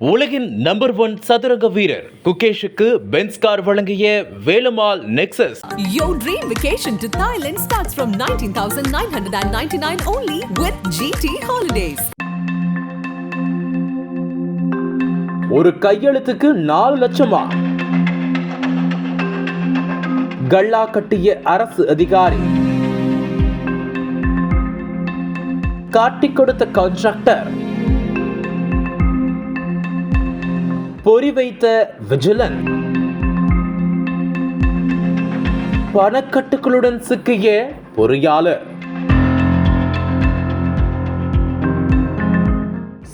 உலகின் number one சதுரங்க வீரர் குகேஷுக்கு பென்ஸ் கார் வழங்கிய Velammal Nexus Your dream vacation to Thailand starts from 19,999 only with GT Holidays. ஒரு கையெழுத்துக்கு நாலு லட்சமா? கல்லா கட்டிய அரசு அதிகாரி. காட்டிக் கொடுத்த கான்ட்ராக்டர் பொறி வைத்த விஜிலன். பணக்கட்டுகளுடன் சிக்கிய பொறியாளர்.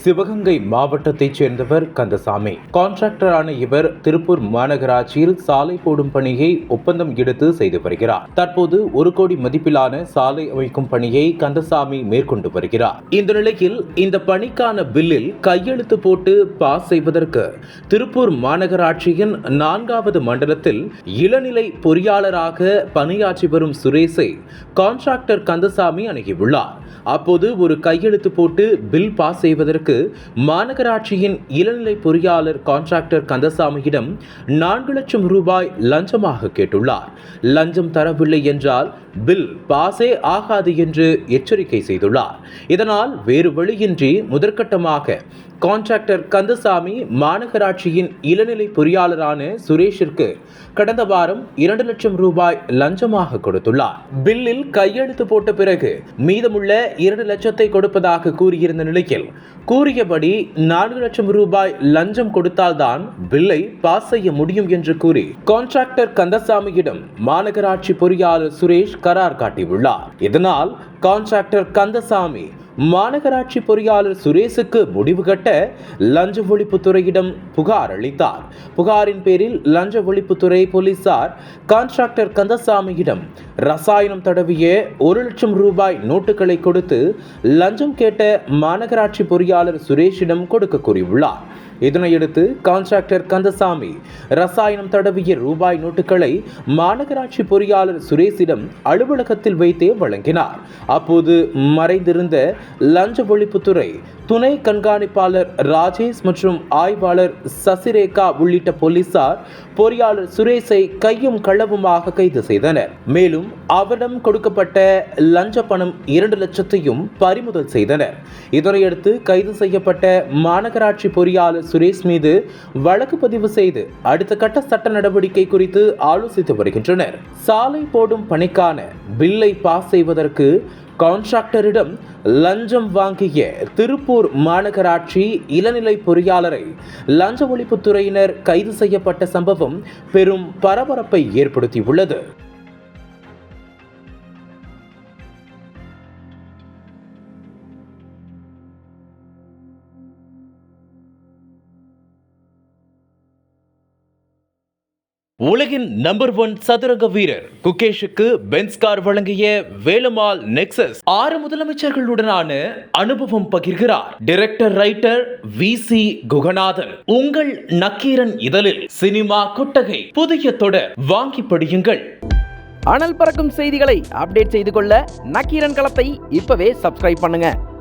சிவகங்கை மாவட்டத்தைச் சேர்ந்தவர் கந்தசாமி. கான்ட்ராக்டரான இவர் திருப்பூர் மாநகராட்சியில் சாலை போடும் பணியை ஒப்பந்தம் எடுத்து செய்து வருகிறார். தற்போது ஒரு கோடி மதிப்பிலான சாலை அமைக்கும் பணியை கந்தசாமி மேற்கொண்டு வருகிறார். இந்த நிலையில் இந்த பணிக்கான பில்லில் கையெழுத்து போட்டு பாஸ் செய்வதற்கு திருப்பூர் மாநகராட்சியின் நான்காவது மண்டலத்தில் இளநிலை பொறியாளராக பணியாற்றி வரும் சுரேஷை கான்ட்ராக்டர் கந்தசாமி அணுகியுள்ளார். அப்போது ஒரு கையெழுத்து போட்டு பில் பாஸ் செய்வதற்கு மாநகராட்சியின் இளநிலை பொறியாளர் கான்ட்ராக்டர் கந்தசாமியிடம் நான்கு லட்சம் ரூபாய் லஞ்சமாக கேட்டுள்ளார். லஞ்சம் தரவில்லை என்றால் பில் பாஸே ஆகாது என்று எச்சரிக்கை செய்துள்ளார். இதனால் வேறு வழியின்றி முதற்கட்டமாக கான்ட்ராக்டர் கந்தசாமி மாநகராட்சியின் இளநிலை பொறியாளரான சுரேஷிற்கு கடந்த வாரம் இரண்டு லட்சம் ரூபாய் லஞ்சமாக கொடுத்துள்ளார். பில்லில் கையெழுத்து போட்ட பிறகு மீதமுள்ள இரண்டு லட்சத்தை கொடுப்பதாக கூறியிருந்த நிலையில் கூ கூறியபடி நான்கு லட்சம் ரூபாய் லஞ்சம் கொடுத்தால்தான் பில்லை பாஸ் செய்ய முடியும் என்று கூறி கான்ட்ராக்டர் கந்தசாமியிடம் மாநகராட்சி பொறியாளர் சுரேஷ் கரார் காட்டியுள்ளார். இதனால் கான்ட்ராக்டர் கந்தசாமி மாநகராட்சி பொறியாளர் சுரேஷுக்கு முடிவு கட்ட லஞ்ச ஒழிப்புத்துறையிடம் புகார் அளித்தார். புகாரின் பேரில் லஞ்ச ஒழிப்புத்துறை போலீசார் கான்ட்ராக்டர் கந்தசாமியிடம் ரசாயனம் தடவிய ஒரு லட்சம் ரூபாய் நோட்டுகளை கொடுத்து லஞ்சம் கேட்ட மாநகராட்சி பொறியாளர் சுரேஷிடம் கொடுக்க கூறியுள்ளார். இதனையடுத்து கான்ட்ராக்டர் கந்தசாமி ரசாயனம் தடவிய ரூபாய் நோட்டுகளை மாநகராட்சி பொறியாளர் சுரேஷிடம் அலுவலகத்தில் வைத்தே வழங்கினார். அப்போது மறைந்திருந்த லஞ்ச ஒழிப்புத்துறை துணை கண்காணிப்பாளர் ராஜேஷ் மற்றும் ஆய்வாளர் சசிரேகா உள்ளிட்ட போலீசார் பொறியாளர் சுரேஷை கையும் களவுமாக கைது செய்தனர். மேலும் அவரிடம் கொடுக்கப்பட்ட லஞ்ச பணம் இரண்டு லட்சத்தையும் பறிமுதல் செய்தனர். இதனையடுத்து கைது செய்யப்பட்ட மாநகராட்சி பொறியாளர் சுரேஷ் மீது வழக்கு பதிவு செய்து அடுத்த கட்ட சட்ட நடவடிக்கை குறித்து ஆலோசித்து வருகின்றனர். சாலை போடும் பணிக்கான பில்லை பாஸ் செய்வதற்கு கான்ட்ராக்டரிடம் லஞ்சம் வாங்கிய திருப்பூர் மாநகராட்சி இளநிலை பொறியாளரை லஞ்ச ஒழிப்புத்துறையினர் கைது செய்யப்பட்ட சம்பவம் பெரும் பரபரப்பை ஏற்படுத்தியுள்ளது. உலகின் நம்பர் ஒன் சதுரங்க வீரர் குகேஷுக்கு பென்ஸ் கார் வழங்கிய வேலுமால் நெக்சஸ் ஆறு முதலமைச்சர்களுடனான அனுபவம் பகிர்கிறார். Director writer V C Guhanathan. உங்கள் நக்கீரன் இதழில் சினிமா கொட்டகை புதிய தொடர் வாங்கி படியுங்கள். அனல் பறக்கும் செய்திகளை அப்டேட் செய்து கொள்ள நக்கீரன் களத்தை இப்பவே சப்ஸ்கிரைப் பண்ணுங்க.